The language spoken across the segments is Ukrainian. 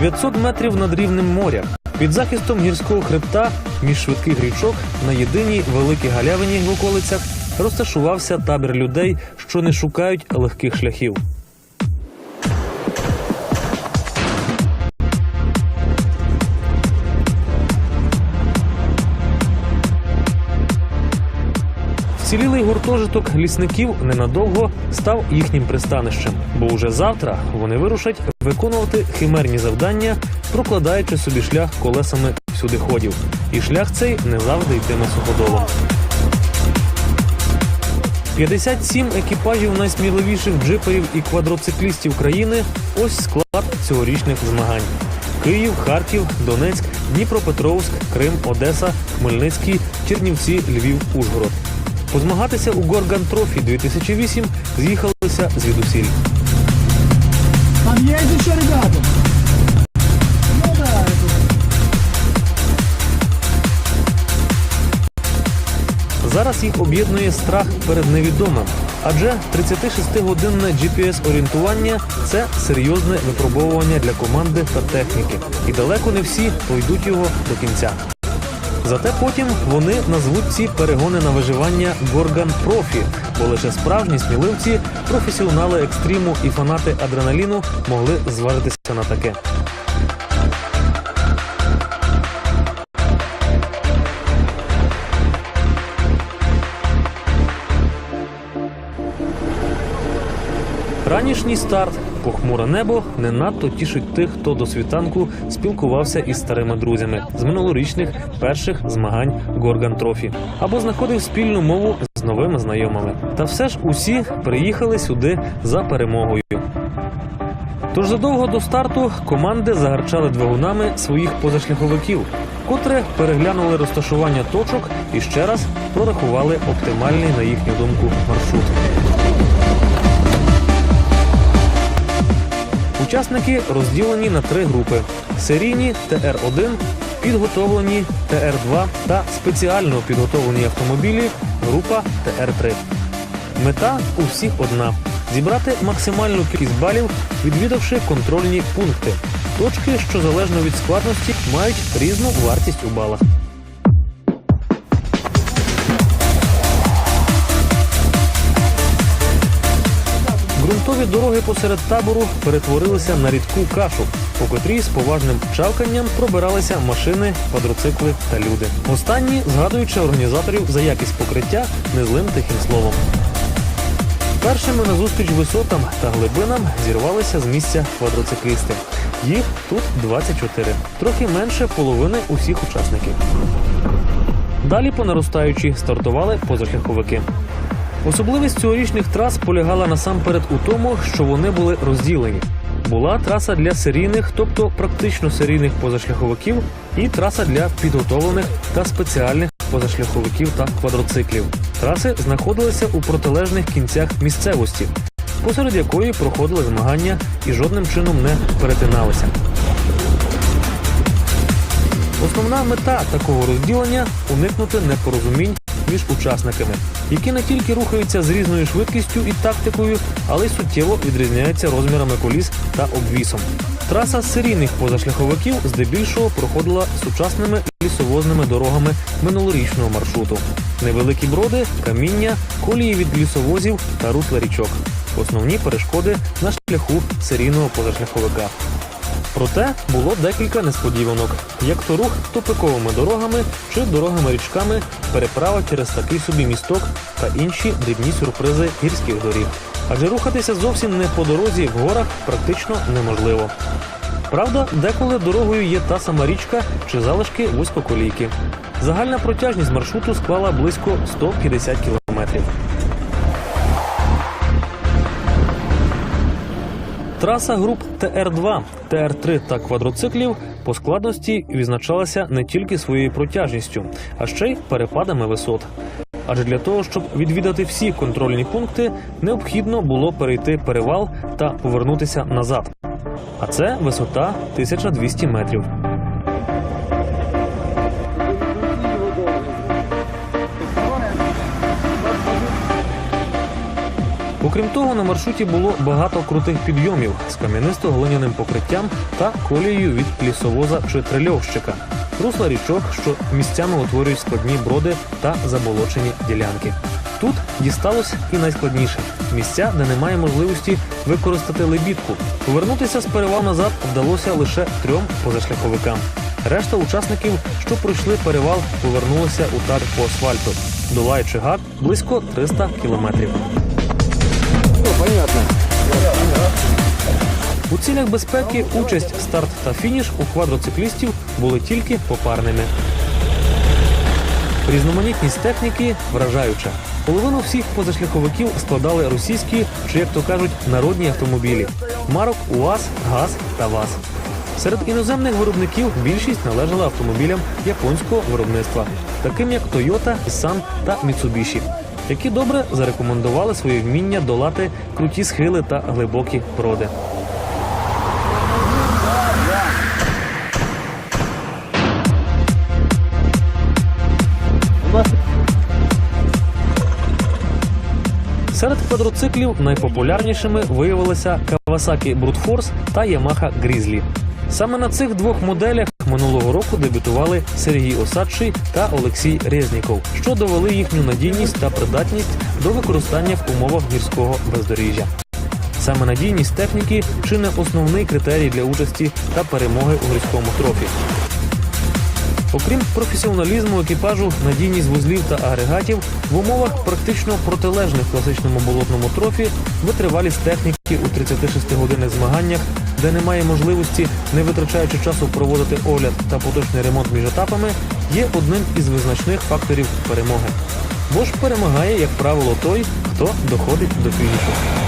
900 метрів над рівнем моря. Під захистом гірського хребта між швидких річок на єдиній великій галявині в околицях розташувався табір людей, що не шукають легких шляхів. Вцілілий гуртожиток лісників ненадовго став їхнім пристанищем, бо уже завтра вони вирушать виконувати химерні завдання, прокладаючи собі шлях колесами всюдиходів. І шлях цей не завжди йтиме суходолом. 57 екіпажів найсміливіших джиперів і квадроциклістів країни ось склад цьогорічних змагань. Київ, Харків, Донецьк, Дніпропетровськ, Крим, Одеса, Хмельницький, Чернівці, Львів, Ужгород. Позмагатися у Горган Трофі 2008 з'їхалися звідусіль. Там есть еще ребята? Ну Зараз їх об'єднує страх перед невідомим, адже 36-годинне GPS-орієнтування це серйозне випробовування для команди та техніки, і далеко не всі пройдуть його до кінця. Зате потім вони назвуть ці перегони на виживання Горган Профі, бо лише справжні сміливці, професіонали екстриму і фанати адреналіну могли зважитися на таке. Ранішній старт, похмуре небо не надто тішить тих, хто до світанку спілкувався із старими друзями з минулорічних перших змагань Горган Трофі або знаходив спільну мову з новими знайомими. Та все ж усі приїхали сюди за перемогою. Тож задовго до старту команди загарчали двигунами своїх позашляховиків, котре переглянули розташування точок і ще раз прорахували оптимальний, на їхню думку, маршрут. Учасники розділені на три групи: серійні ТР-1, підготовлені ТР-2 та спеціально підготовлені автомобілі група ТР-3. Мета у всіх одна зібрати максимальну кількість балів, відвідавши контрольні пункти. Точки, що залежно від складності, мають різну вартість у балах. Ґрунтові дороги посеред табору перетворилися на рідку кашу, по котрій з поважним чавканням пробиралися машини, квадроцикли та люди. Останні, згадуючи організаторів за якість покриття незлим тихим словом. Першими на зустріч висотам та глибинам зірвалися з місця квадроциклісти. Їх тут 24, трохи менше половини усіх учасників. Далі по наростаючій стартували позашляховики. Особливість цьогорічних трас полягала насамперед у тому, що вони були розділені. Була траса для серійних, тобто практично серійних позашляховиків, і траса для підготовлених та спеціальних позашляховиків та квадроциклів. Траси знаходилися у протилежних кінцях місцевості, посеред якої проходили змагання і жодним чином не перетиналися. Основна мета такого розділення уникнути непорозумінь між учасниками, які не тільки рухаються з різною швидкістю і тактикою, але й суттєво відрізняються розмірами коліс та обвісом. Траса серійних позашляховиків здебільшого проходила сучасними лісовозними дорогами минулорічного маршруту. Невеликі броди, каміння, колії від лісовозів та русла річок. Основні перешкоди на шляху серійного позашляховика. Проте було декілька несподіванок, як то рух тупиковими дорогами чи дорогами річками, переправа через такий собі місток та інші дрібні сюрпризи гірських доріг. Адже рухатися зовсім не по дорозі в горах практично неможливо. Правда, деколи дорогою є та сама річка чи залишки вузькоколійки. Загальна протяжність маршруту склала близько 150 кілометрів. Траса груп ТР-2, ТР-3 та квадроциклів по складності відзначалася не тільки своєю протяжністю, а ще й перепадами висот. Адже для того, щоб відвідати всі контрольні пункти, необхідно було перейти перевал та повернутися назад. А це висота 1200 метрів. Окрім того, на маршруті було багато крутих підйомів з кам'янисто-глиняним покриттям та колією від лісовоза чи трильовщика, русла річок, що місцями утворюють складні броди та заболочені ділянки. Тут дісталось і найскладніше місця, де немає можливості використати лебідку. Повернутися з перевал назад вдалося лише трьом позашляховикам. Решта учасників, що пройшли перевал, повернулися у так по асфальту, долаючи гак близько 300 кілометрів. У цілях безпеки участь, старт та фініш у квадроциклістів були тільки попарними. Різноманітність техніки вражаюча. Половину всіх позашляховиків складали російські, чи як то кажуть, народні автомобілі марок УАЗ, ГАЗ та ВАЗ. Серед іноземних виробників більшість належала автомобілям японського виробництва, таким як Toyota, Nissan та Mitsubishi, які добре зарекомендували своє вміння долати круті схили та глибокі броди. Серед квадроциклів найпопулярнішими виявилися Kawasaki Brute Force та Yamaha Grizzly. Саме на цих двох моделях минулого року дебютували Сергій Осадший та Олексій Резніков, що довели їхню надійність та придатність до використання в умовах гірського бездоріжжя. Саме надійність техніки чи не основний критерій для участі та перемоги у гірському трофі. Окрім професіоналізму екіпажу, надійність вузлів та агрегатів в умовах практично протилежних класичному болотному трофі, витривалість техніки у 36-годинних змаганнях, де немає можливості, не витрачаючи часу проводити огляд та поточний ремонт між етапами, є одним із визначних факторів перемоги. Бо ж перемагає, як правило, той, хто доходить до фінішу.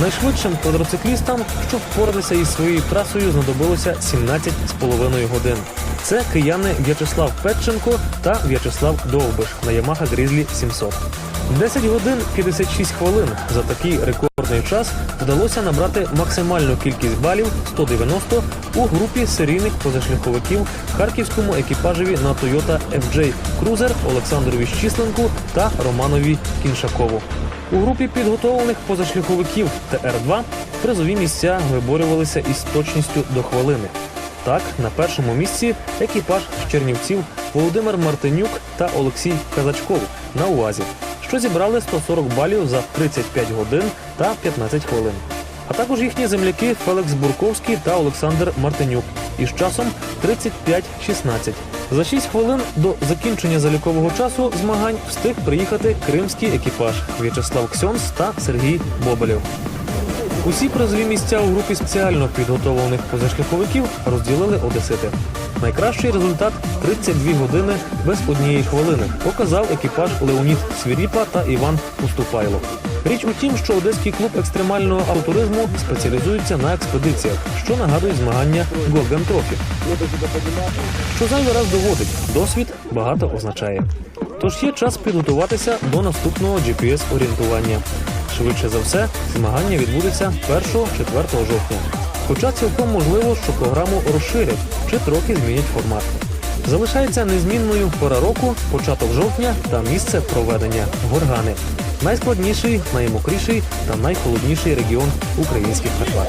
Найшвидшим квадроциклістам, щоб впоратися із своєю трасою, знадобилося 17,5 годин. Це кияни В'ячеслав Петченко та В'ячеслав Довбиш на Yamaha Grizzly 700. 10 годин 56 хвилин. За такий рекордний час вдалося набрати максимальну кількість балів 190 у групі серійних позашляховиків харківському екіпажеві на Toyota FJ Cruiser Олександрові Щисленку та Романові Кіншакову. У групі підготовлених позашляховиків ТР-2 призові місця виборювалися із точністю до хвилини. Так, на першому місці екіпаж Чернівців Володимир Мартинюк та Олексій Казачков на УАЗі, що зібрали 140 балів за 35 годин та 15 хвилин. А також їхні земляки Феликс Бурковський та Олександр Мартинюк із часом 35-16. За 6 хвилин до закінчення залікового часу змагань встиг приїхати кримський екіпаж В'ячеслав Ксьонс та Сергій Бобелєв. Усі призові місця у групі спеціально підготовлених позашляховиків розділили одесити. Найкращий результат 32 години без однієї хвилини показав екіпаж Леонід Свіріпа та Іван Уступайло. Річ у тім, що одеський клуб екстремального автуризму спеціалізується на експедиціях, що нагадують змагання Горган Трофі. Що зайвий раз доводить, досвід багато означає. Тож є час підготуватися до наступного GPS-орієнтування. Швидше за все, змагання відбудеться 1-4 жовтня. Хоча цілком можливо, що програму розширять чи трохи змінять формат. Залишається незмінною пора року, початок жовтня та місце проведення горгани. Найскладніший, наймокріший та найхолодніший регіон українських Карпат.